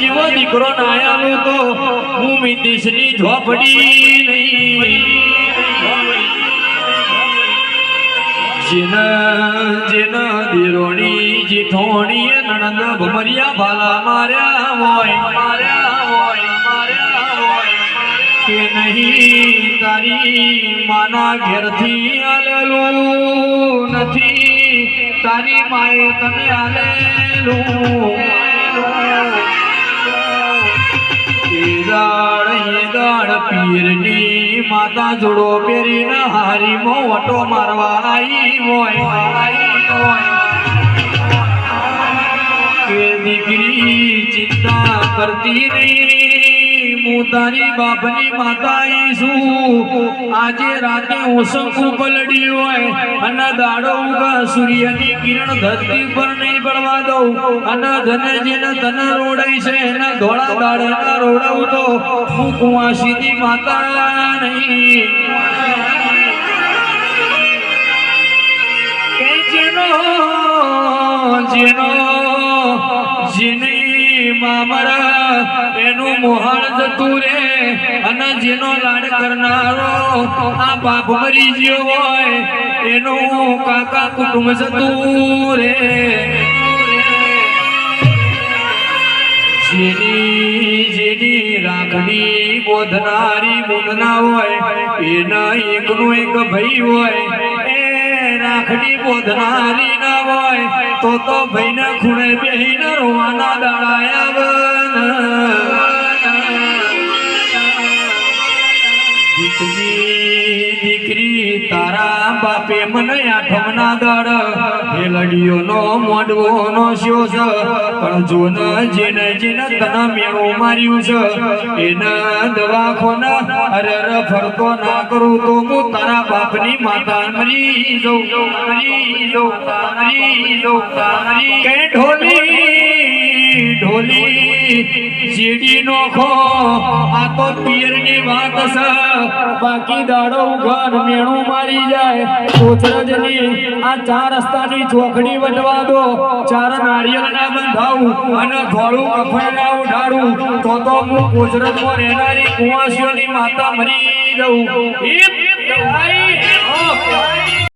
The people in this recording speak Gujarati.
જેવો દીકરો નાયાનું તો હું મિતિશની ઝોપડી નહીં. જેના જેના દિરોણી જીઠોણી નણંદ ભમરિયા ભાલા માર્યા હોય. માર્યા કે નહીં, તારી માના ઘેરથી આલેલું નથી. તારી માએ તને આલેલું પીરની માતા જોડો પહેરીને મો વટો મારવા આવી હોય. કે દીકરી ચિંતા કરતી નહીં. હું તારી બાપની માતા આજે રાતે ઓસંકુ પલડી હોય અને દાડો સૂર્યની કિરણ ધરતી પર નહીં પડવા દઉં. અને ધને જેને તને રોડાઈ છે એના ધોળા દાડા રોડાવું તો હું કુંવાસીની માતા નહીં. જેનો જેનો જેનો મામરા એનું મોહાળ જતું રે અને જેનો લાડ કરનારો આ બાપ મરી ગયો હોય, એનું કાકા કુટુંબ જતું રે. જેની રાખડી બોધનારી બોધના હોય, એના એકનો એક ભાઈ હોય, એ રાખડી બોધનારી ના હોય, તો તો ભાઈના ખૂણે બેહીને રોવાના દાડાયા તારા બાપે મને આઠમના દળ હેલડીઓનો મોડવોનો શો છે પણ જેને જેને ફરતો ના કરું તો હું તારા બાપની માતા મરી જઉં. મરી ઢોલી ઢોલી. સીડી નો ખો, આ તો પિયરની વાત છે. બાકી દાડો ઘર મેણું મારી જાય. કોચરજની આ ચાર રસ્તાની ચોકડી વટવા દો. ચાર નારિયેળ ના બંધાવું અને ધોળું કફન ઉડાડું તો તો હું કોચરજમાં રહેનારી કુંવાસીઓની માતા મરી જઉં.